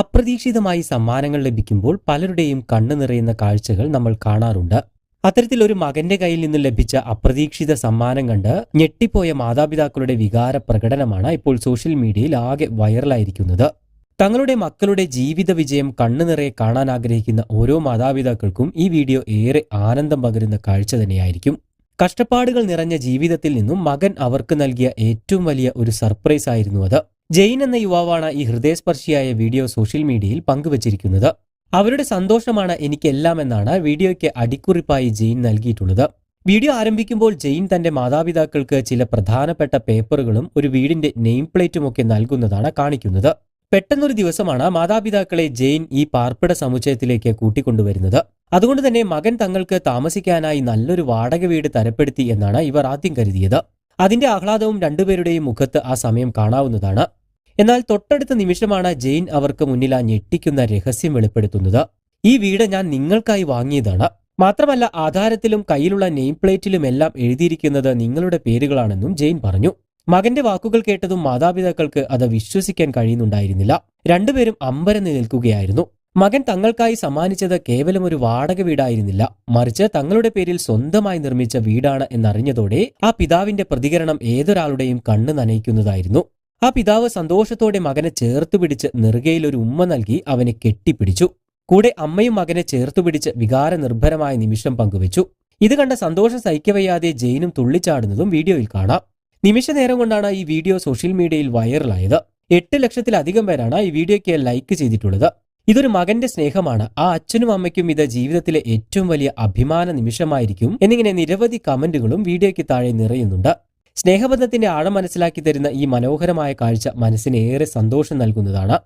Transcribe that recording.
അപ്രതീക്ഷിതമായി സമ്മാനങ്ങൾ ലഭിക്കുമ്പോൾ പലരുടെയും കണ്ണു നിറയുന്ന കാഴ്ചകൾ നമ്മൾ കാണാറുണ്ട്. അത്തരത്തിൽ ഒരു മകന്റെ കയ്യിൽ നിന്ന് ലഭിച്ച അപ്രതീക്ഷിത സമ്മാനം കണ്ട് ഞെട്ടിപ്പോയ മാതാപിതാക്കളുടെ വികാര പ്രകടനമാണ് ഇപ്പോൾ സോഷ്യൽ മീഡിയയിൽ ആകെ വൈറലായിരിക്കുന്നത്. തങ്ങളുടെ മക്കളുടെ ജീവിത വിജയം കണ്ണു നിറയെ കാണാൻ ആഗ്രഹിക്കുന്ന ഓരോ മാതാപിതാക്കൾക്കും ഈ വീഡിയോ ഏറെ ആനന്ദം പകരുന്ന കാഴ്ച തന്നെയായിരിക്കും. കഷ്ടപ്പാടുകൾ നിറഞ്ഞ ജീവിതത്തിൽ നിന്നും മകൻ അവർക്ക് നൽകിയ ഏറ്റവും വലിയ ഒരു സർപ്രൈസ് ആയിരുന്നു അത്. ജെയിൻ എന്ന യുവാവാണ് ഈ ഹൃദയസ്പർശിയായ വീഡിയോ സോഷ്യൽ മീഡിയയിൽ പങ്കുവച്ചിരിക്കുന്നത്. അവരുടെ സന്തോഷമാണ് എനിക്കെല്ലാം എന്നാണ് വീഡിയോയ്ക്ക് അടിക്കുറിപ്പായി ജെയിൻ നൽകിയിട്ടുള്ളത്. വീഡിയോ ആരംഭിക്കുമ്പോൾ ജെയിൻ തന്റെ മാതാപിതാക്കൾക്ക് ചില പ്രധാനപ്പെട്ട പേപ്പറുകളും ഒരു വീടിന്റെ നെയിം പ്ലേറ്റും ഒക്കെ നൽകുന്നതാണ് കാണിക്കുന്നത്. പെട്ടെന്നൊരു ദിവസമാണ് മാതാപിതാക്കളെ ജെയിൻ ഈ പാർപ്പിട സമുച്ചയത്തിലേക്ക് കൂട്ടിക്കൊണ്ടുവരുന്നത്. അതുകൊണ്ട് തന്നെ മകൻ തങ്ങൾക്ക് താമസിക്കാനായി നല്ലൊരു വാടക വീട് തരപ്പെടുത്തി എന്നാണ് ഇവർ ആദ്യം കരുതിയത്. അതിന്റെ ആഹ്ലാദവും രണ്ടുപേരുടെയും മുഖത്ത് ആ സമയം കാണാവുന്നതാണ്. എന്നാൽ തൊട്ടടുത്ത നിമിഷമാണ് ജെയിൻ അവർക്ക് മുന്നിൽ ആ ഞെട്ടിക്കുന്ന രഹസ്യം വെളിപ്പെടുത്തുന്നത്. ഈ വീട് ഞാൻ നിങ്ങൾക്കായി വാങ്ങിയതാണ്. മാത്രമല്ല ആധാരത്തിലും കയ്യിലുള്ള നെയിം പ്ലേറ്റിലും എല്ലാം എഴുതിയിരിക്കുന്നത് നിങ്ങളുടെ പേരുകളാണെന്നും ജെയിൻ പറഞ്ഞു. മകന്റെ വാക്കുകൾ കേട്ടതും മാതാപിതാക്കൾക്ക് അത് വിശ്വസിക്കാൻ കഴിയുന്നുണ്ടായിരുന്നില്ല. രണ്ടുപേരും അമ്പരന്ന് നിൽക്കുകയായിരുന്നു. മകൻ തങ്ങൾക്കായി സമ്മാനിച്ചത് കേവലം ഒരു വാടക വീടായിരുന്നില്ല. മറിച്ച് തങ്ങളുടെ പേരിൽ സ്വന്തമായി നിർമ്മിച്ച വീടാണ് എന്നറിഞ്ഞതോടെ ആ പിതാവിന്റെ പ്രതികരണം ഏതൊരാളുടെയും കണ്ണു നനയിക്കുന്നതായിരുന്നു. ആ പിതാവ് സന്തോഷത്തോടെ മകനെ ചേർത്തു പിടിച്ച് നെറുകയിൽ ഒരു ഉമ്മ നൽകി അവനെ കെട്ടിപ്പിടിച്ചു. കൂടെ അമ്മയും മകനെ ചേർത്തു പിടിച്ച് വികാരനിർഭരമായ നിമിഷം പങ്കുവച്ചു. ഇത് കണ്ട സന്തോഷം സഹിക്കവയ്യാതെ ജെയിനും തുള്ളിച്ചാടുന്നതും വീഡിയോയിൽ കാണാം. നിമിഷ നേരം കൊണ്ടാണ് ഈ വീഡിയോ സോഷ്യൽ മീഡിയയിൽ വൈറലായത്. എട്ട് ലക്ഷത്തിലധികം പേരാണ് ഈ വീഡിയോയ്ക്ക് ലൈക്ക് ചെയ്തിട്ടുള്ളത്. ഇതൊരു മകന്റെ സ്നേഹമാണ്. ആ അച്ഛനും അമ്മയ്ക്കും ഇത് ജീവിതത്തിലെ ഏറ്റവും വലിയ അഭിമാന നിമിഷമായിരിക്കും എന്നിങ്ങനെ നിരവധി കമന്റുകളും വീഡിയോയ്ക്ക് താഴെ നിറയുന്നുണ്ട്. സ്നേഹബന്ധത്തിന്റെ ആഴം മനസ്സിലാക്കി തരുന്ന ഈ മനോഹരമായ കാഴ്ച മനസ്സിന് ഏറെ സന്തോഷം നൽകുന്നതാണ്.